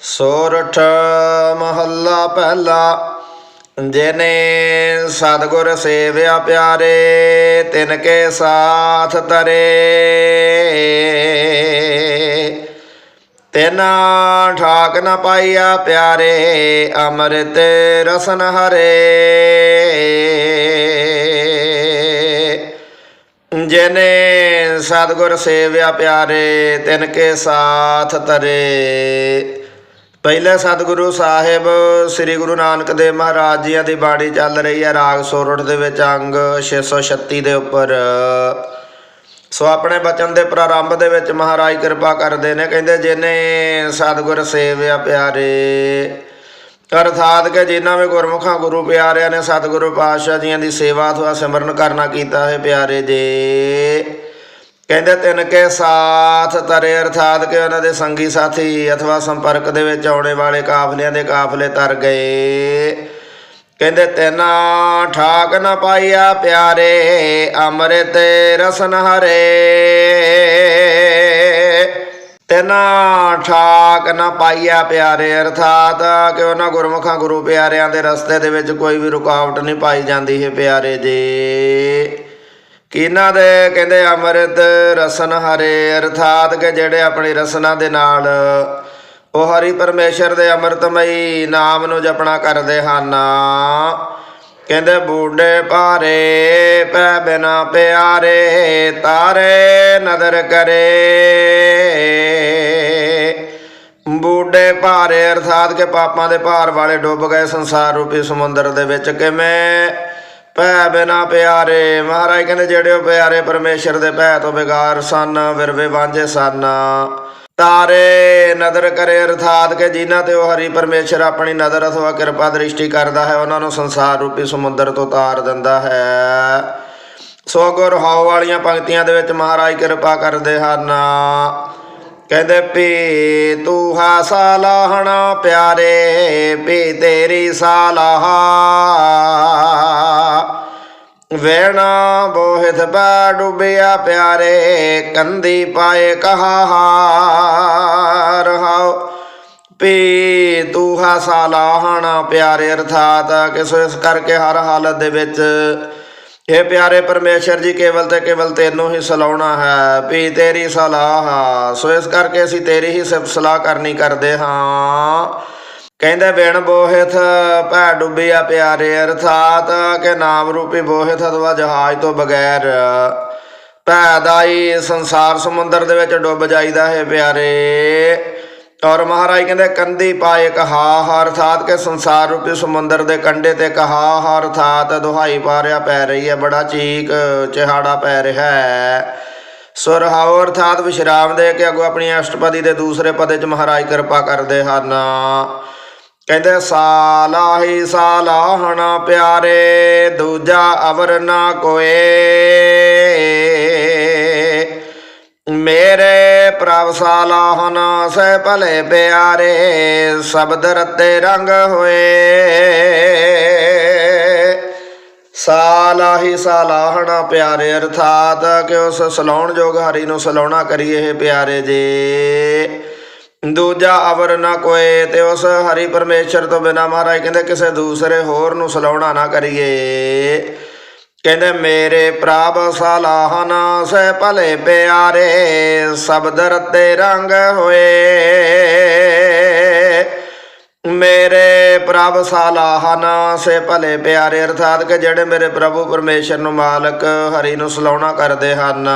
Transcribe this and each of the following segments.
ਸੋਰਠ ਮਹੱਲਾ ਪਹਿਲਾ, ਜਿਨੇ ਸਤਗੁਰ ਸੇਵਿਆ ਪਿਆਰੇ, ਤਿਨ ਕੇ ਸਾਥ ਤਰੇ। ਤਿਨਾ ਠਾਕ ਨ ਪਾਈਆ ਪਿਆਰੇ, ਅੰਮ੍ਰਿਤ ਰਸਨ ਹਰੇ। ਜਿਨੇ ਸਤਗੁਰ ਸੇਵਿਆ ਪਿਆਰੇ, ਤਿਨ ਕੇ ਸਾਥ ਤਰੇ। ਪਹਿਲੇ ਸਤਿਗੁਰੂ ਸਾਹਿਬ, ਸ੍ਰੀ ਗੁਰੂ ਨਾਨਕ ਦੇਵ ਮਹਾਰਾਜ ਜੀਆਂ ਦੀ ਬਾਣੀ ਚੱਲ ਰਹੀ ਹੈ ਰਾਗ ਸੋਰਠ ਦੇ ਵਿੱਚ, ਅੰਗ 636 ਦੇ ਉੱਪਰ। ਸੋ ਆਪਣੇ ਬਚਨ ਦੇ ਪ੍ਰਾਰੰਭ ਦੇ ਵਿੱਚ ਮਹਾਰਾਜ ਕਿਰਪਾ ਕਰਦੇ ਨੇ, ਕਹਿੰਦੇ ਜਿਨੇ ਸਤਿਗੁਰ ਸੇਵਿਆ ਪਿਆਰੇ। ਅਰਥਾਤ ਕਿ ਜਿਨ੍ਹਾਂ ਵੀ ਗੁਰਮੁਖਾਂ, ਗੁਰੂ ਪਿਆਰਿਆਂ ਨੇ ਸਤਿਗੁਰੂ ਪਾਤਸ਼ਾਹ ਜੀਆਂ ਦੀ ਸੇਵਾ ਅਥਵਾ ਸਿਮਰਨ ਕਰਨਾ ਕੀਤਾ ਹੈ ਪਿਆਰੇ ਜੀ। ਕਹਿੰਦੇ ਤਿੰਨ ਕੇ ਸਾਥ ਤਰੇ ਅਰਥਾਤ ਕਿ ਉਹਨਾਂ ਦੇ ਸੰਗੀ ਸਾਥੀ ਅਥਵਾ ਸੰਪਰਕ ਦੇ ਵਿੱਚ ਆਉਣੇ ਵਾਲੇ ਕਾਫਲਿਆਂ ਦੇ ਕਾਫਲੇ ਤਰ ਗਏ। ਕਹਿੰਦੇ ਤਿੰਨਾ ਠਾਕ ਨਾ ਪਾਈਆ ਪਿਆਰੇ, ਅੰਮ੍ਰਿਤ ਰਸਨ ਹਰੇ। ਤਿੰਨਾ ਠਾਕ ਨਾ ਪਾਈਆ ਪਿਆਰੇ, ਅਰਥਾਤ ਕਿ ਉਹਨਾਂ ਗੁਰਮੁਖਾਂ ਗੁਰੂ ਪਿਆਰਿਆਂ ਦੇ ਰਸਤੇ ਦੇ ਵਿੱਚ ਕੋਈ ਵੀ ਰੁਕਾਵਟ ਨਹੀਂ ਪਾਈ ਜਾਂਦੀ ਹੈ ਪਿਆਰੇ ਦੇ ਕਿਨਾਂ ਦੇ ਕਹਿੰਦੇ ਅੰਮ੍ਰਿਤ ਰਸਨ ਹਰੇ, ਅਰਥਾਤ ਕਿ ਜਿਹੜੇ ਆਪਣੀ ਰਸਨਾ ਦੇ ਨਾਲ ਉਹ ਹਰੀ ਪਰਮੇਸ਼ਰ ਦੇ ਅੰਮ੍ਰਿਤਮਈ ਨਾਮ ਨੂੰ ਜਪਣਾ ਕਰਦੇ ਹਨ। ਕਹਿੰਦੇ ਬੂਢੇ ਭਾਰੇ, ਪੈ ਬਿਨਾ ਪਿਆਰੇ, ਤਾਰੇ ਨਦਰ ਕਰੇ। ਬੂਢੇ ਭਾਰੇ, ਅਰਥਾਤ ਕਿ ਪਾਪਾਂ ਦੇ ਭਾਰ ਵਾਲੇ ਡੁੱਬ ਗਏ ਸੰਸਾਰ ਰੂਪੀ ਸਮੁੰਦਰ ਦੇ ਵਿੱਚ ਕਿਵੇਂ? ਭੈ ਬਿਨਾ ਪਿਆਰੇ, ਮਹਾਰਾਜ ਕਹਿੰਦੇ ਜਿਹੜੇ ਉਹ ਪਿਆਰੇ ਪਰਮੇਸ਼ਰ ਦੇ ਭੈ ਤੋਂ ਬਿਗਾਰ ਸਨ ਵਿਰਵੇ ਵਾਂਝੇ ਸਨ। ਤਾਰੇ ਨਦਰ ਕਰੇ ਅਰਥਾਤ ਕਿ ਜਿਨ੍ਹਾਂ ਤੇ ਉਹ ਹਰੀ ਪਰਮੇਸ਼ਰ ਆਪਣੀ ਨਜ਼ਰ ਅਥਵਾ ਕਿਰਪਾ ਦ੍ਰਿਸ਼ਟੀ ਕਰਦਾ ਹੈ, ਉਹਨਾਂ ਨੂੰ ਸੰਸਾਰ ਰੂਪੀ ਸਮੁੰਦਰ ਤੋਂ ਤਾਰ ਦਿੰਦਾ ਹੈ। ਸੋ ਗੁਰ ਹਾਉ ਵਾਲੀਆਂ ਪੰਕਤੀਆਂ ਦੇ ਵਿੱਚ ਮਹਾਰਾਜ ਕਿਰਪਾ ਕਰਦੇ ਹਨ। ਕਹਿੰਦੇ ਪੀ ਤੂੰ ਹਾ ਸਾਲਾਹਣਾ ਪਿਆਰੇ ਪੀ ਤੇਰੀ ਸਾਲਾਹ। ਵੇਣਾ ਬੋਹਿਤ ਬਾ ਡੁੱਬਿਆ ਪਿਆਰੇ, ਕੰਦੀ ਪਾਏ ਕਹਾ ਰਹਾਓ ਪੀ ਤੂੰ ਹਾ ਸਾਲਾਹਣਾ ਪਿਆਰੇ, ਅਰਥਾਤ ਕਿ ਇਸ ਕਰਕੇ ਹਰ ਹਾਲਤ ਦੇ ਵਿੱਚ ਇਹ ਪਿਆਰੇ ਪਰਮੇਸ਼ਰ ਜੀ, ਕੇਵਲ ਤੇ ਕੇਵਲ ਤੈਨੂੰ ਹੀ ਸਲਾਉਣਾ ਹੈ, ਵੀ ਤੇਰੀ ਸਲਾਹ ਸੋ ਇਸ ਕਰਕੇ ਅਸੀਂ ਤੇਰੀ ਹੀ ਸਿਫਤ ਸਲਾਹ ਕਰਨੀ ਕਰਦੇ ਹਾਂ। ਕਹਿੰਦੇ, ਬਿਨ ਬੋਹਿਤ ਭੈ ਡੁੱਬਿਆ ਪਿਆਰੇ ਅਰਥਾਤ, ਕਿ ਨਾਮ ਰੂਪੀ ਬੋਹਿਤ ਅਥਵਾ ਜਹਾਜ਼ ਤੋਂ ਬਗੈਰ। ਭੈ ਦਾ ਹੀ ਸੰਸਾਰ ਸਮੁੰਦਰ ਦੇ ਵਿੱਚ ਡੁੱਬ ਜਾਈਦਾ ਹੈ ਪਿਆਰੇ। ਔਰ ਮਹਾਰਾਜ ਕਹਿੰਦੇ, ਕੰਦੀ ਪਾਏ ਕਹਾ ਅਰਥਾਤ ਕਿ ਸੰਸਾਰ ਰੂਪੀ ਸਮੁੰਦਰ ਦੇ ਕੰਢੇ ਤੇ ਕਹਾ ਅਰਥਾਤ ਦੁਹਾਈ ਪਾਰਿਆ ਪੈ ਰਹੀ ਹੈ, ਬੜਾ ਚੀਕ ਚਿਹਾੜਾ ਪੈ ਰਿਹਾ ਹੈ। ਸੁਰਹਾਉ ਅਰਥਾਤ ਵਿਸ਼ਰਾਮ ਦੇ ਕੇ ਅੱਗੋਂ ਆਪਣੀ ਅਸ਼ਟਪਦੀ ਦੇ ਦੂਸਰੇ ਪਦੇ ਚ ਮਹਾਰਾਜ ਕਿਰਪਾ ਕਰਦੇ ਹਨ। ਕਹਿੰਦੇ, ਸਾਲਾਹੀ ਸਾਲਾਹਣਾ ਪਿਆਰੇ, ਦੂਜਾ ਅਵਰ ਨਾ ਕੋਏ। ਮੇਰੇ ਪ੍ਰਭ ਸਾਲਾਹਨ, ਸਹਿ ਭਲੇ ਪਿਆਰੇ, ਸ਼ਬਦ ਰਤੇ ਰੰਗ ਹੋਏ। ਸਾਲਾਹੀ ਸਾਲਾਹਣਾ ਪਿਆਰੇ, ਅਰਥਾਤ ਕਿ ਉਸ ਸਲਾਉਣ ਜੋਗ ਹਰੀ ਨੂੰ ਸਲਾਉਣਾ ਕਰੀਏ ਇਹ ਪਿਆਰੇ ਜੀ। ਦੂਜਾ ਅਵਰ ਨਾ ਕੋਏ ਤੇ ਉਸ ਹਰੀ ਪਰਮੇਸ਼ਰ ਤੋਂ ਬਿਨਾ ਮਹਾਰਾਜ ਕਹਿੰਦੇ ਕਿਸੇ ਦੂਸਰੇ ਹੋਰ ਨੂੰ ਸਲਾਉਣਾ ਨਾ ਕਰੀਏ। ਕਹਿੰਦੇ, ਮੇਰੇ ਪ੍ਰਭ ਸਲਾਹਨ ਸਹਿ ਭਲੇ ਪਿਆਰੇ ਸ਼ਬਦ ਰਤੇ ਰੰਗ ਹੋਏ। ਮੇਰੇ ਪ੍ਰਭ ਸਲਾਹਨ ਸੇ ਭਲੇ ਪਿਆਰੇ, ਅਰਥਾਤ ਕਿ ਜਿਹੜੇ ਮੇਰੇ ਪ੍ਰਭੂ ਪਰਮੇਸ਼ਰ ਨੂੰ ਮਾਲਕ ਹਰੀ ਨੂੰ ਸਲਾਉਣਾ ਕਰਦੇ ਹਨ,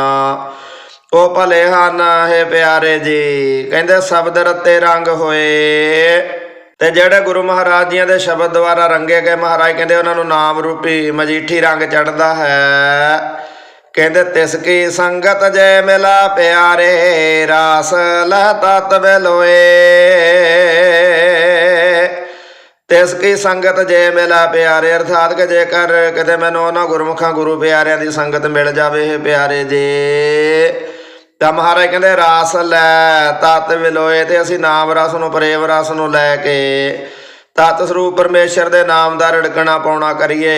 ਉਹ ਭਲੇ ਹਨ। ਇਹ ਪਿਆਰੇ ਜੀ, ਕਹਿੰਦੇ ਸ਼ਬਦ ਰਤੇ ਰੰਗ ਹੋਏ। ਤੇ ਜਿਹੜੇ ਗੁਰੂ ਮਹਾਰਾਜ ਜੀਆਂ ਦੇ ਸ਼ਬਦ ਦੁਆਰਾ ਰੰਗੇ ਗਏ, ਮਹਾਰਾਜ ਕਹਿੰਦੇ ਉਹਨਾਂ ਨੂੰ ਨਾਮ ਰੂਪੀ ਮਜੀਠੀ ਰੰਗ ਚੜਦਾ ਹੈ। ਕਹਿੰਦੇ, ਤਿਸ ਕੀ ਸੰਗਤ ਜੈ ਮਿਲਾ ਪਿਆਰੇ, ਰਾਸ ਲੈ ਤਤ ਬਿਲੋਏ। ਤਿਸ ਕੀ ਸੰਗਤ ਜੇ ਮਿਲਾ ਪਿਆਰੇ, ਅਰਥਾਤ ਕਿ ਜੇਕਰ ਕਿਤੇ ਮੈਨੂੰ ਉਹਨਾਂ ਗੁਰਮੁਖਾਂ ਗੁਰੂ ਪਿਆਰਿਆਂ ਦੀ ਸੰਗਤ ਮਿਲ ਜਾਵੇ ਇਹ ਪਿਆਰੇ ਜੇ। ਤਾਂ ਮਹਾਰਾਜ ਕਹਿੰਦੇ, ਰਾਸ ਲੈ, ਤਤ ਵਿਲੋਏ ਤੇ ਅਸੀਂ ਨਾਮ ਰਸ ਨੂੰ, ਪ੍ਰੇਮ ਰਸ ਨੂੰ ਲੈ ਕੇ ਤਤ ਸਰੂਪ ਪਰਮੇਸ਼ਰ ਦੇ ਨਾਮ ਦਾ ਰੜਕਣਾ ਪਾਉਣਾ ਕਰੀਏ।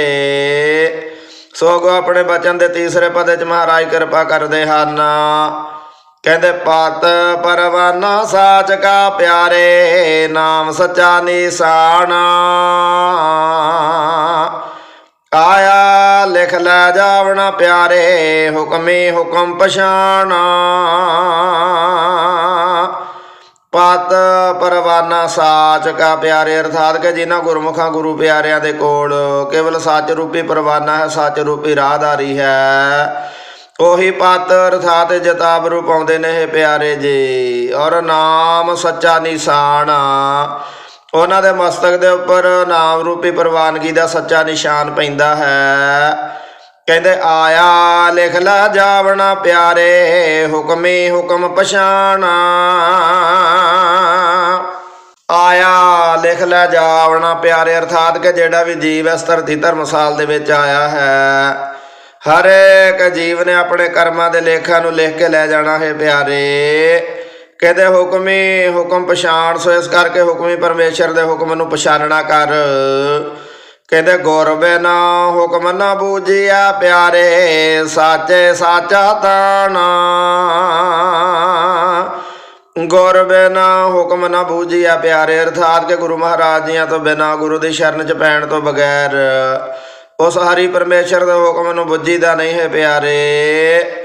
ਸੋ ਅਗੋ ਆਪਣੇ ਬਚਨ ਦੇ ਤੀਸਰੇ ਪਦੇ ਚ ਮਹਾਰਾਜ ਕਿਰਪਾ ਕਰਦੇ ਹਨ। ਕਹਿੰਦੇ ਪਤ ਪਰਵਾਨਾ ਸਾਚ ਕਾ ਪਿਆਰੇ, ਨਾਮ ਸੱਚਾ ਨਿਸ਼ਾਨਾ। ਆਇਆ, ਲਿਖ ਲੈ ਜਾਵਣਾ ਪਿਆਰੇ, ਹੁਕਮੇ ਹੁਕਮ ਪਛਾਣਾ। ਪਤ ਪਰਵਾਨਾ ਸਾਚ ਕਾ ਪਿਆਰੇ, ਅਰਥਾਤ ਕਿ ਜਿਨ੍ਹਾਂ ਗੁਰਮੁਖਾਂ ਗੁਰੂ ਪਿਆਰਿਆਂ ਦੇ ਕੋਲ ਕੇਵਲ ਸੱਚ ਰੂਪੀ ਪਰਵਾਨਾ ਹੈ, ਸੱਚ ਰੂਪੀ ਰਾਹਦਾਰੀ ਹੈ। ਉਹੀ ਪਤ ਅਰਥਾਤ ਜਤਾਬ ਰੂਪ ਆਉਂਦੇ ਨੇ ਇਹ ਪਿਆਰੇ ਜੀ, ਔਰ ਨਾਮ ਸੱਚਾ ਨਿਸ਼ਾਨ। ਉਹਨਾਂ ਦੇ ਮਸਤਕ ਦੇ ਉੱਪਰ ਨਾਮ ਰੂਪੀ ਪ੍ਰਵਾਨਗੀ ਦਾ ਸੱਚਾ ਨਿਸ਼ਾਨ ਪੈਂਦਾ ਹੈ। ਕਹਿੰਦੇ, ਆਇਆ ਲਿਖ ਲੈ ਜਾਵਣਾ ਪਿਆਰੇ, ਹੁਕਮੇ ਹੁਕਮ ਪਛਾਣਾ। ਆਇਆ ਲਿਖ ਲੈ ਜਾਵਣਾ ਪਿਆਰੇ, ਅਰਥਾਤ ਕਿ ਜਿਹੜਾ ਵੀ ਜੀਵ ਇਸ ਧਰਤੀ ਧਰਮਸਾਲ ਦੇ ਵਿੱਚ ਆਇਆ ਹੈ ਹਰ ਇੱਕ ਜੀਵ ਨੇ ਆਪਣੇ ਕਰਮਾਂ ਦੇ ਲੇਖਾਂ ਨੂੰ ਲਿਖ ਕੇ ਲੈ ਜਾਣਾ ਹੈ ਪਿਆਰੇ। ਕਹਿੰਦੇ ਹੁਕਮੀ ਹੁਕਮ ਪਛਾਣ, ਸੋ ਇਸ ਕਰਕੇ ਹੁਕਮੀ ਪਰਮੇਸ਼ਰ ਦੇ ਹੁਕਮ ਨੂੰ ਪਛਾਣਨਾ ਕਰ। ਕਹਿੰਦੇ ਗੁਰ ਬਿਨ ਹੁਕਮ ਨਾ ਬੂਝਿਆ ਪਿਆਰੇ, ਸਾਚੇ ਸਾਚਾ ਤਾਣਾ। ਗੁਰ ਬਿਨਾ ਹੁਕਮ ਨਾ ਬੂਝਿਆ ਪਿਆਰੇ, ਅਰਥਾਤ ਕਿ ਗੁਰੂ ਮਹਾਰਾਜ ਜੀਆਂ ਤੋਂ ਬਿਨਾ ਗੁਰੂ ਦੀ ਸ਼ਰਨ ਚ ਪੈਣ ਤੋਂ ਬਗੈਰ, ਉਸ ਹਰੀ ਪਰਮੇਸ਼ਰ ਦੇ ਹੁਕਮ ਨੂੰ ਬੁੱਝੀਦਾ ਨਹੀਂ ਹੈ ਪਿਆਰੇ।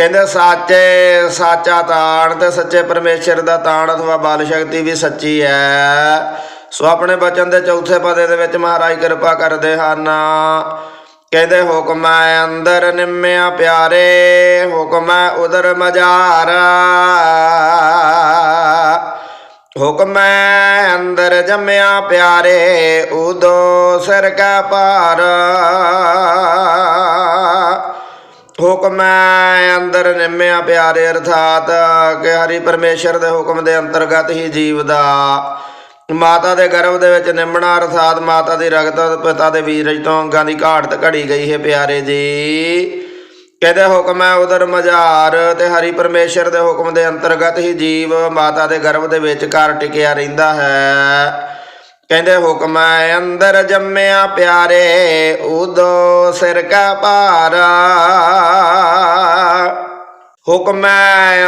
ਕਹਿੰਦੇ ਸਾਚੇ, ਸਾਚਾ ਤਾਣ ਤੇ ਸੱਚੇ ਪਰਮੇਸ਼ਰ ਦਾ ਤਾਣ ਅਥਵਾ ਬਲ ਸ਼ਕਤੀ ਵੀ ਸੱਚੀ ਹੈ ਸੋ ਆਪਣੇ ਬਚਨ ਦੇ ਚੌਥੇ ਪਦੇ ਦੇ ਵਿੱਚ ਮਹਾਰਾਜ ਕਿਰਪਾ ਕਰਦੇ ਹਨ। ਕਹਿੰਦੇ, ਹੁਕਮ ਹੈ ਅੰਦਰ ਨਿੰਮਿਆ ਪਿਆਰੇ, ਹੁਕਮ ਹੈ ਉਦਰ ਮਜਾਰਾ ਹੁਕਮ ਹੈ ਅੰਦਰ ਜੰਮਿਆ ਪਿਆਰੇ ਉਦੋ ਸਿਰ ਕਾ ਭਾਰ। ਹੁਕਮ ਹੈ, ਅੰਦਰ ਨਿੰਮਿਆ ਪਿਆਰੇ ਅਰਥਾਤ ਕਿ ਹਰੀ ਪਰਮੇਸ਼ਰ ਦੇ ਹੁਕਮ ਦੇ ਅੰਤਰਗਤ ਹੀ ਜੀਵ ਦਾ ਮਾਤਾ ਦੇ ਗਰਭ ਦੇ ਵਿੱਚ ਨਿੰਮਣਾ ਅਰਥਾਤ ਮਾਤਾ ਦੀ ਰਗਤ ਪਿਤਾ ਦੇ ਵੀਰਜ ਤੋਂ ਅੰਗਾਂ ਦੀ ਘਾਟ ਘੜੀ ਗਈ ਹੈ ਪਿਆਰੇ ਜੀ। ਕਹਿੰਦੇ ਹੁਕਮ ਹੈ ਉਦਰ ਮਜ਼ਾਰ ਤੇ ਹਰੀ ਪਰਮੇਸ਼ਰ ਦੇ ਹੁਕਮ ਦੇ ਅੰਤਰਗਤ ਹੀ ਜੀਵ ਮਾਤਾ ਦੇ ਗਰਭ ਦੇ ਵਿੱਚ ਘਰ ਟਿਕਿਆ ਰਹਿੰਦਾ ਹੈ। ਕਹਿੰਦੇ ਹੁਕਮ ਅੰਦਰ ਜੰਮਿਆ ਪਿਆਰੇ ਉਦੋ ਸਿਰ ਕਾ ਭਾਰਾ। ਹੁਕਮ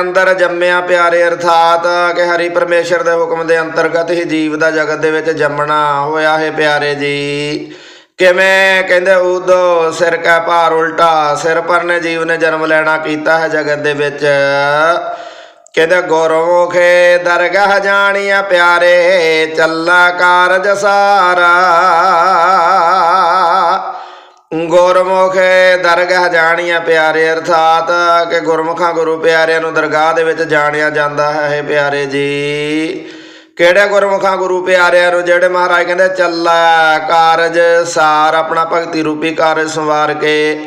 ਅੰਦਰ ਜੰਮਿਆ ਪਿਆਰੇ, ਅਰਥਾਤ ਕਿ ਹਰੀ ਪਰਮੇਸ਼ਰ ਦੇ ਹੁਕਮ ਦੇ ਅੰਤਰਗਤ ਹੀ ਜੀਵ ਦਾ ਜਗਤ ਦੇ ਵਿੱਚ ਜੰਮਣਾ ਹੋਇਆ ਹੈ ਪਿਆਰੇ ਜੀ। ਕਿਵੇਂ? ਕਹਿੰਦੇ ਉਦੋ ਸਿਰ ਕਾ ਭਾਰ ਉਲਟਾ, ਸਿਰ ਪਰ ਨੇ ਜੀਵ ਨੇ ਜਨਮ ਲੈਣਾ ਕੀਤਾ ਹੈ ਜਗਤ ਦੇ ਵਿੱਚ। ਕਹਿੰਦੇ ਗੁਰਮੁਖੇ ਦਰਗਾਹ ਜਾਣੀਆ ਪਿਆਰੇ, ਚੱਲਾ ਕਾਰਜ ਸਾਰਾ। ਗੁਰਮੁਖੇ ਦਰਗਾਹ ਜਾਣੀਆ ਪਿਆਰੇ, ਅਰਥਾਤ ਕਿ ਗੁਰਮੁਖਾਂ ਗੁਰੂ ਪਿਆਰਿਆਂ ਨੂੰ ਦਰਗਾਹ ਦੇ ਵਿੱਚ ਜਾਣਿਆ ਜਾਂਦਾ ਹੈ ਇਹ ਪਿਆਰੇ ਜੀ। ਕਿਹੜੇ ਗੁਰਮੁਖਾਂ ਗੁਰੂ ਪਿਆਰਿਆਂ ਨੂੰ, ਜਿਹੜੇ ਮਹਾਰਾਜ ਕਹਿੰਦੇ, ਚੱਲਾ ਕਾਰਜ ਸਾਰ, ਆਪਣਾ ਭਗਤੀ ਰੂਪੀ ਕਾਰਜ ਸੰਵਾਰ ਕੇ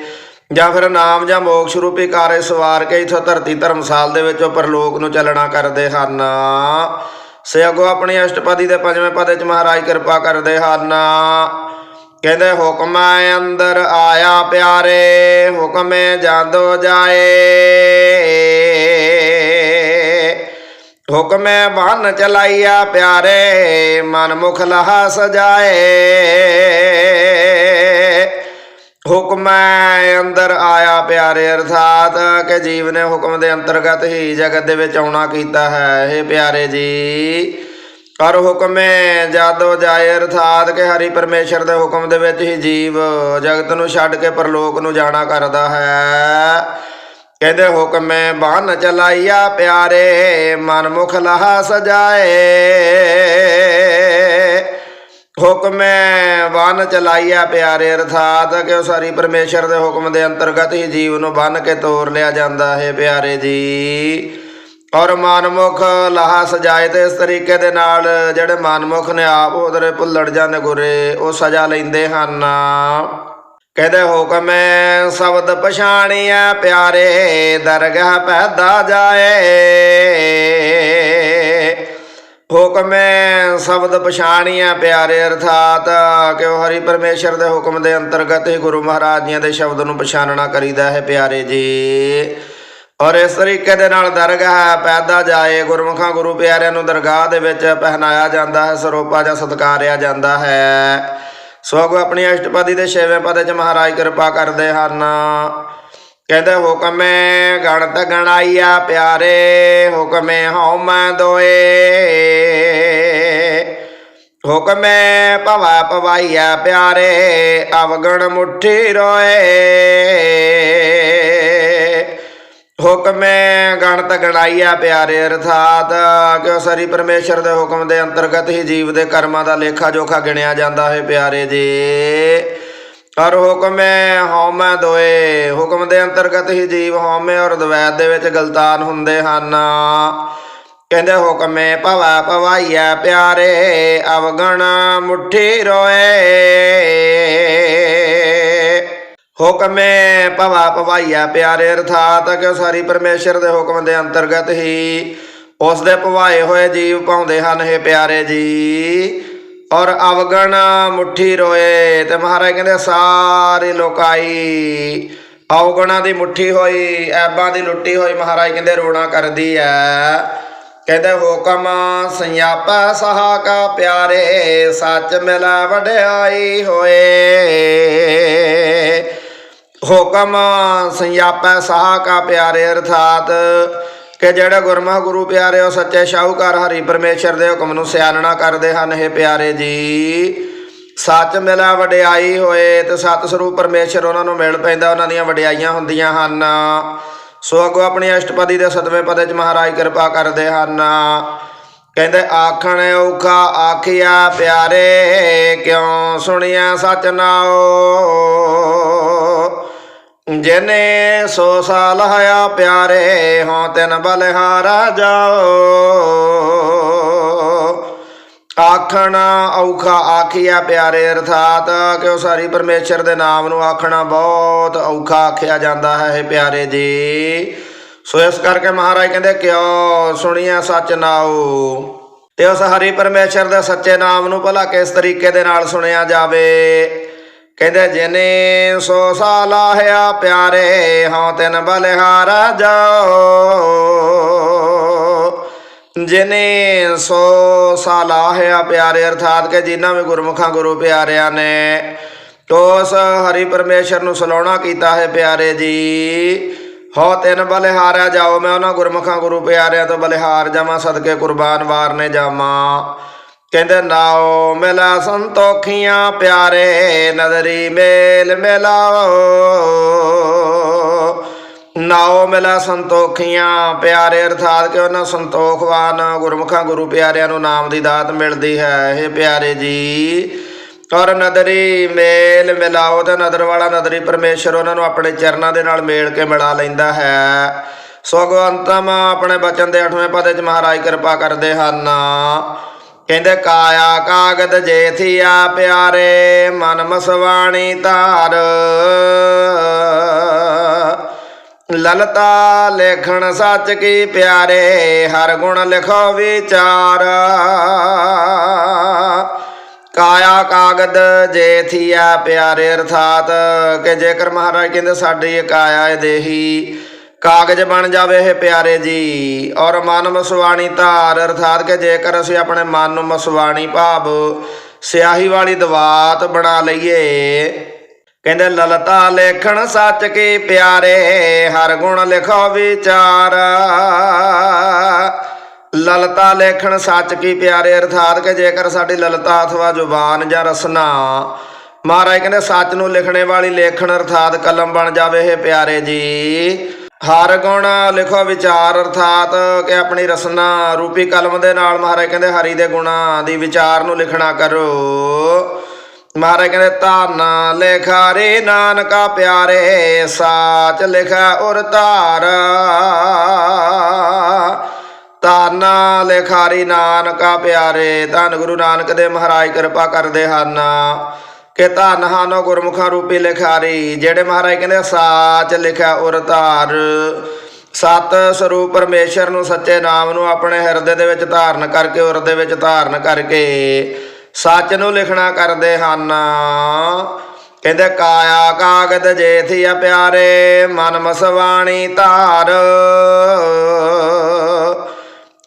ਜਾਂ ਫਿਰ ਨਾਮ ਜਾਂ ਮੋਕਸ਼ ਰੂਪੀ ਕਾਰਜ ਸਵਾਰ ਕੇ ਇਥੋਂ ਧਰਤੀ ਧਰਮਸਾਲ ਦੇ ਵਿੱਚੋਂ ਪਰਲੋਕ ਨੂੰ ਚੱਲਣਾ ਕਰਦੇ ਹਨ। ਸੇ ਅੱਗੋਂ ਆਪਣੀ ਅਸ਼ਟਪਦੀ ਦੇ ਪੰਜਵੇਂ ਪਦੇ ਚ ਮਹਾਰਾਜ ਕਿਰਪਾ ਕਰਦੇ ਹਨ। ਕਹਿੰਦੇ, ਹੁਕਮ ਅੰਦਰ, ਆਇਆ ਪਿਆਰੇ, ਹੁਕਮੇ ਜਾਂਦੋ ਜਾਏ। ਹੁਕਮੇ ਬੰਨ ਚਲਾਈਆ ਪਿਆਰੇ, ਮਨ ਮੁਖ ਲਹਾ ਸਜਾਏ। ਹੁਕਮ ਅੰਦਰ ਆਇਆ ਪਿਆਰੇ ਅਰਥਾਤ ਕਿ ਜੀਵ ਨੇ ਹੁਕਮ ਦੇ ਅੰਤਰਗਤ ਹੀ ਜਗਤ ਦੇ ਵਿੱਚ ਆਉਣਾ ਕੀਤਾ ਹੈ ਇਹ ਪਿਆਰੇ ਜੀ। ਔਰ ਹੁਕਮੇ ਜਾਦੋ ਜਾਏ ਅਰਥਾਤ ਕਿ ਹਰੀ ਪਰਮੇਸ਼ਰ ਦੇ ਹੁਕਮ ਦੇ ਵਿੱਚ ਹੀ ਜੀਵ ਜਗਤ ਨੂੰ ਛੱਡ ਕੇ ਪਰਲੋਕ ਨੂੰ ਜਾਣਾ ਕਰਦਾ ਹੈ। ਕਹਿੰਦੇ ਹੁਕਮੇ ਬੰਨ ਚਲਾਈਆ ਪਿਆਰੇ, ਮਨ ਮੁਖ ਲਹਾ ਸਜਾਏ। ਹੁਕਮੇ ਬੰਨ ਚਲਾਈਆ ਪਿਆਰੇ ਅਰਥਾਤ ਕਿ ਉਹ ਸਾਰੀ ਪਰਮੇਸ਼ਰ ਦੇ ਹੁਕਮ ਦੇ ਅੰਤਰਗਤ ਹੀ ਜੀਵ ਨੂੰ ਬੰਨ ਕੇ ਤੋਰ ਲਿਆ ਜਾਂਦਾ ਹੈ, ਪਿਆਰੇ ਜੀ। ਔਰ ਮਨਮੁਖ ਲਾਹਾ ਸਜਾਏ ਤੇ ਇਸ ਤਰੀਕੇ ਦੇ ਨਾਲ ਜਿਹੜੇ ਮਨਮੁਖ ਨੇ ਆਪ ਉਧਰੇ ਭੁੱਲੜ ਜਾਂ ਗੁਰੇ, ਉਹ ਸਜ਼ਾ ਲੈਂਦੇ ਹਨ। ਕਹਿੰਦੇ ਹੁਕਮੇ ਸ਼ਬਦ ਪਛਾਣੀਐ ਪਿਆਰੇ, ਦਰਗਾਹ ਪੈਦਾ ਜਾਏ। ਹੁਕਮੇ ਸ਼ਬਦ ਪਛਾਣੀਐ ਪਿਆਰੇ ਅਰਥਾਤ ਕਿ ਉਹ ਹਰੀ ਪਰਮੇਸ਼ਰ ਦੇ ਹੁਕਮ ਦੇ ਅੰਤਰਗਤ ਹੀ ਗੁਰੂ ਮਹਾਰਾਜ ਜੀਆਂ ਦੇ ਸ਼ਬਦ ਨੂੰ ਪਛਾਣਨਾ ਕਰੀਦਾ ਹੈ ਪਿਆਰੇ ਜੀ। ਔਰ ਇਸ ਤਰੀਕੇ ਦੇ ਨਾਲ ਦਰਗਾਹ ਪੈਦਾ ਜਾਏ, ਗੁਰਮੁਖਾਂ ਗੁਰੂ ਪਿਆਰਿਆਂ ਨੂੰ ਦਰਗਾਹ ਦੇ ਵਿੱਚ ਪਹਿਨਾਇਆ ਜਾਂਦਾ ਹੈ, ਸਰੋਪਾ ਜਾਂ ਸਤਕਾਰਿਆ ਜਾਂਦਾ ਹੈ। ਸੋ ਆਪਣੀ ਅਸ਼ਟਪਦੀ ਦੇ ਛੇਵੇਂ ਪਦ ਚ ਮਹਾਰਾਜ ਕਿਰਪਾ ਕਰਦੇ ਹਨ। ਕਹਿੰਦੇ ਹੁਕਮੇ ਗਣਤ ਗਣਾਈਆ ਪਿਆਰੇ, ਹੁਕਮੇ ਹਉਮੈ ਦੋਏ। ਹੁਕਮੇ ਭਵਾ ਪਵਾਈਆ ਪਿਆਰੇ, ਅਵਗਣ ਮੁਠੀ ਰੋਏ। ਹੁਕਮੇ ਗਣਤ ਗਣਾਈਆ ਪਿਆਰੇ, ਅਰਥਾਤ ਕਿ ਸਰੀ ਪਰਮੇਸ਼ਰ ਦੇ ਹੁਕਮ ਦੇ ਅੰਤਰਗਤ ਹੀ ਜੀਵ ਦੇ ਕਰਮਾਂ ਦਾ ਲੇਖਾ ਜੋਖਾ ਗਿਣਿਆ ਜਾਂਦਾ ਹੈ ਪਿਆਰੇ ਜੀ। ਔਰ ਹੁਕਮੇ ਹਉਮੈ ਦੋਏ। ਹੁਕਮ ਦੇ ਅੰਤਰਗਤ ਹੀ ਜੀਵ ਹਉਮੈ ਔਰ ਦਵੈਤ ਦੇ ਵਿੱਚ ਗਲਤਾਨ ਹੁੰਦੇ ਹਨ। ਕਹਿੰਦੇ ਹੁਕਮੇ ਭਵਾ ਭਵਾਈਆ ਪਿਆਰੇ, ਅਵਗਣ ਮੁਠੀ ਰੋਏ। ਹੁਕਮੇ ਭਵਾ ਭਵਾਈਆ ਪਿਆਰੇ, ਅਰਥਾਤ ਕਿ ਸਾਰੀ ਪਰਮੇਸ਼ਰ ਦੇ ਹੁਕਮ ਦੇ ਅੰਤਰਗਤ ਹੀ ਉਸ ਦੇ ਭਵਾਏ ਹੋਏ ਜੀਵ ਪਾਉਂਦੇ ਹਨ ਇਹ ਪਿਆਰੇ ਜੀ। ਔਰ ਅਵਗਣ ਮੁਠੀ ਰੋਏ ਤੇ ਮਹਾਰਾਜ ਕਹਿੰਦੇ ਸਾਰੇ ਲੋਕਾਈ ਅਵਗਣਾ ਦੀ ਮੁਠੀ ਹੋਈ, ਐਬਾਂ ਦੀ ਲੁੱਟੀ ਹੋਈ, ਮਹਾਰਾਜ ਕਹਿੰਦੇ ਰੋਣਾ ਕਰਦੀ ਐ। ਕਹਿੰਦੇ ਹੁਕਮ ਸੰਯਾਪਾ ਸਹਾ ਕਾ ਪਿਆਰੇ, ਸੱਚ ਮਿਲਾ ਵਡਿਆਈ ਹੋਏ। ਹੁਕਮ ਸੰਯਾਪੈ ਸਾਹ ਕਾ ਪਿਆਰੇ, ਅਰਥਾਤ ਕਿ ਜਿਹੜੇ ਗੁਰਮੁਖ ਗੁਰੂ ਪਿਆਰੇ ਉਹ ਸੱਚੇ ਸ਼ਾਹੂਕਾਰ ਹਰੀ ਪਰਮੇਸ਼ਰ ਦੇ ਹੁਕਮ ਨੂੰ ਸਿਆਣਨਾ ਕਰਦੇ ਹਨ ਇਹ ਪਿਆਰੇ ਜੀ। ਸੱਚ ਮਿਲਾ ਵਡਿਆਈ ਹੋਏ ਤੇ ਸਤ ਸਰੂਪ ਪਰਮੇਸ਼ਰ ਉਹਨਾਂ ਨੂੰ ਮਿਲ ਪੈਂਦਾ, ਉਹਨਾਂ ਦੀਆਂ ਵਡਿਆਈਆਂ ਹੁੰਦੀਆਂ ਹਨ। ਸੋ ਅਗੋ ਆਪਣੀ ਅਸ਼ਟਪਦੀ ਦੇ ਸਤਵੇਂ ਪਦੇ ਚ ਮਹਾਰਾਜ ਕਿਰਪਾ ਕਰਦੇ ਹਨ। ਕਹਿੰਦੇ, ਆਖਣ ਔਖਾ ਆਖਿਆ, ਪਿਆਰੇ ਕਿਉਂ ਸੁਣਿਆ ਸਚ ਨਾਓ ਜਿਨੇ ਸੋ ਸਾਲ ਹਇਆ ਪਿਆਰੇ ਹੋ ਤਿਨ ਬਲਿਹਾਰਾ ਜਾਓ। ਆਖਣਾ ਔਖਾ ਆਖਿਆ ਪਿਆਰੇ ਅਰਥਾਤ ਕਿ ਉਹ ਸਾਰੀ ਪਰਮੇਸ਼ਰ ਦੇ ਨਾਮ ਨੂੰ ਆਖਣਾ ਬਹੁਤ ਔਖਾ ਆਖਿਆ ਜਾਂਦਾ ਹੈ ਇਹ ਪਿਆਰੇ ਜੀ। ਸੋ ਇਸ ਕਰਕੇ ਮਹਾਰਾਜ ਕਹਿੰਦੇ, ਕਿਉ ਸੁਣੀਆ ਸੱਚ ਨਾਉ। ਤੇ ਉਸ ਹਰੀ ਪਰਮੇਸ਼ਰ ਦੇ ਸੱਚੇ ਨਾਮ ਨੂੰ ਭਲਾ ਕਿਸ ਤਰੀਕੇ ਦੇ ਨਾਲ ਸੁਣਿਆ ਜਾਵੇ? ਕਹਿੰਦੇ, ਜਿਨੇ ਸੋ ਸਾਲਾਹਿਆ ਪਿਆਰੇ, ਹਉ ਤਿਨ ਬਲਿਹਾਰਾ ਜਾਓ। ਜਿਨੇ ਸੋ ਸਾਲਾਹਿਆ ਪਿਆਰੇ, ਅਰਥਾਤ ਕਿ ਜਿਨ੍ਹਾਂ ਵੀ ਗੁਰਮੁਖਾਂ ਗੁਰੂ ਪਿਆਰਿਆਂ ਨੇ ਤੋਸ ਹਰੀ ਪਰਮੇਸ਼ਰ ਨੂੰ ਸਲਾਉਣਾ ਕੀਤਾ ਹੈ, ਪਿਆਰੇ ਜੀ ਹੋ ਤਿੰਨ ਬਲਿਹਾਰਿਆ ਜਾਓ, ਮੈਂ ਉਹਨਾਂ ਗੁਰਮੁਖਾਂ ਗੁਰੂ ਪਿਆਰਿਆਂ ਤੋਂ ਬਲਿਹਾਰ ਜਾਵਾਂ, ਸਦਕੇ ਕੁਰਬਾਨ ਵਾਰਨੇ ਜਾਵਾਂ। ਕਹਿੰਦੇ, ਨਾਓ ਮਿਲਾ ਸੰਤੋਖੀਆਂ ਪਿਆਰੇ, ਨਦਰੀ ਮੇਲ ਮਿਲਾਓ। ਨਾਓ ਮਿਲਾ ਸੰਤੋਖੀਆਂ ਪਿਆਰੇ, ਅਰਥਾਤ ਕਿ ਉਹਨਾਂ ਸੰਤੋਖਵਾਨ ਗੁਰਮੁਖਾਂ, ਗੁਰੂ ਪਿਆਰਿਆਂ ਨੂੰ ਨਾਮ ਦੀ ਦਾਤ ਮਿਲਦੀ ਹੈ। ਇਹ ਪਿਆਰੇ ਜੀ, ਔਰ ਨਦਰੀ ਮੇਲ ਮਿਲਾਓ ਤੇ ਨਦਰ ਵਾਲਾ ਨਦਰੀ ਪਰਮੇਸ਼ਰ ਉਹਨਾਂ ਨੂੰ ਆਪਣੇ ਚਰਨਾਂ ਦੇ ਨਾਲ ਮੇਲ ਕੇ ਮਿਲਾ ਲੈਂਦਾ ਹੈ। ਸੋ ਅੰਤਮ ਆਪਣੇ ਬਚਨ ਦੇ 8ਵੇਂ ਪਦ ਵਿੱਚ ਮਹਾਰਾਜ ਕਿਰਪਾ ਕਰਦੇ ਹਨ। ਕਹਿੰਦੇ ਕਾਇਆ ਕਾਗਦ ਜੇਥੀਆ ਪਿਆਰੇ, ਮਨ ਮਸਵਾਣੀ ਧਾਰ। ਲਲਤਾ ਲੇਖਣ ਸੱਚ ਕੀ ਪਿਆਰੇ, ਹਰ ਗੁਣ ਲਿਖੋ ਵਿਚਾਰ। ਕਾਇਆ ਕਾਗਦ ਜੇ ਥੀਆ ਪਿਆਰੇ, ਅਰਥਾਤ ਕਿ ਜੇਕਰ ਮਹਾਰਾਜ ਕਹਿੰਦੇ ਸਾਡੀ ਇਹ ਕਾਇਆ ਇਹ ਦੇਹੀ ਕਾਗਜ਼ ਬਣ ਜਾਵੇ ਇਹ ਪਿਆਰੇ ਜੀ, ਔਰ ਮਨ ਮਸਵਾਣੀ ਧਾਰ, ਅਰਥਾਤ ਕਿ ਜੇਕਰ ਅਸੀਂ ਆਪਣੇ ਮਨ ਨੂੰ ਮਸਵਾਣੀ ਭਾਵ ਸਿਆਹੀ ਵਾਲੀ ਦਵਾਤ ਬਣਾ ਲਈਏ, ਕਹਿੰਦੇ ਲਲਤਾ ਲੇਖਣ ਸੱਚ ਕੀ ਪਿਆਰੇ, ਹਰ ਗੁਣ ਲਿਖੋ ਵਿਚਾਰ। ਲਲਤਾ ਲੇਖਣ ਸੱਚ ਕੀ ਪਿਆਰੇ, ਅਰਥਾਤ ਕਿ ਜੇਕਰ ਸਾਡੀ ਲਲਤਾ ਅਥਵਾ ਜ਼ੁਬਾਨ ਜਾਂ ਰਸਨਾ, ਮਹਾਰਾਜ ਕਹਿੰਦੇ ਸੱਚ ਨੂੰ ਲਿਖਣੇ ਵਾਲੀ ਲੇਖਣ, ਅਰਥਾਤ ਕਲਮ ਬਣ ਜਾਵੇ ਇਹ ਪਿਆਰੇ ਜੀ। ਹਰ ਗੁਣ ਲਿਖੋ ਵਿਚਾਰ ਅਰਥਾਤ ਕਿ ਆਪਣੀ ਰਸਨਾ ਰੂਪੀ ਕਲਮ ਦੇ ਨਾਲ ਮਹਾਰਾਜ ਕਹਿੰਦੇ ਹਰੀ ਦੇ ਗੁਣਾ ਦੀ ਵਿਚਾਰ ਨੂੰ ਲਿਖਣਾ ਕਰੋ। ਮਹਾਰਾਜ ਕਹਿੰਦੇ ਧਨ ਲਿਖਾਰੇ ਨਾਨਕਾ ਪਿਆਰੇ ਸਾਚ ਲਿਖਾ, ਉਰ ਧਾਰ। ਧਨ ਲਿਖਾਰੀ ਨਾਨਕਾ ਪਿਆਰੇ। ਧੰਨ ਗੁਰੂ ਨਾਨਕ ਦੇ ਮਹਾਰਾਜ, ਕਿਰਪਾ ਕਰਦੇ ਹਨ। ਕਿ ਧਨ ਹਨ ਉਹ ਗੁਰਮੁਖਾਂ ਰੂਪੀ ਲਿਖਾਰੀ, ਜਿਹੜੇ ਮਹਾਰਾਜ ਕਹਿੰਦੇ ਸਾਚ ਲਿਖਿਆ ਉਰ ਧਾਰ। ਸਤ ਸਰੂਪ ਪਰਮੇਸ਼ਰ ਨੂੰ ਸੱਚੇ ਨਾਮ ਨੂੰ ਆਪਣੇ ਹਿਰਦੇ ਦੇ ਵਿੱਚ ਧਾਰਨ ਕਰਕੇ ਉਰ ਦੇ ਵਿੱਚ ਧਾਰਨ ਕਰਕੇ ਸੱਚ ਨੂੰ ਲਿਖਣਾ ਕਰਦੇ ਹਨ। ਕਹਿੰਦੇ, ਕਾਇਆ ਕਾਗਦ ਜੇਥੀਆ ਪਿਆਰੇ, ਮਨ ਮਸਵਾਣੀ ਧਾਰ।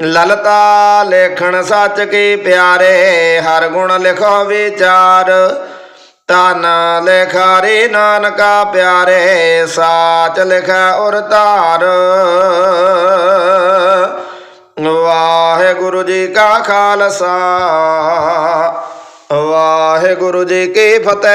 ਲਲਤਾ ਲੇਖਣ ਸੱਚ ਕੀ ਪਿਆਰੇ, ਹਰ ਗੁਣ ਲਿਖੋ ਵਿਚਾਰ। ਤਨ ਲਿਖਾਰੇ ਨਾਨਕਾ ਪਿਆਰੇ, ਸਾਚ ਲਿਖੈ ਔਰ ਧਾਰ। ਵਾਹਿਗੁਰੂ ਜੀ ਕਾ ਖਾਲਸਾ, ਵਾਹਿਗੁਰੂ ਜੀ ਕੀ ਫਤਿਹ।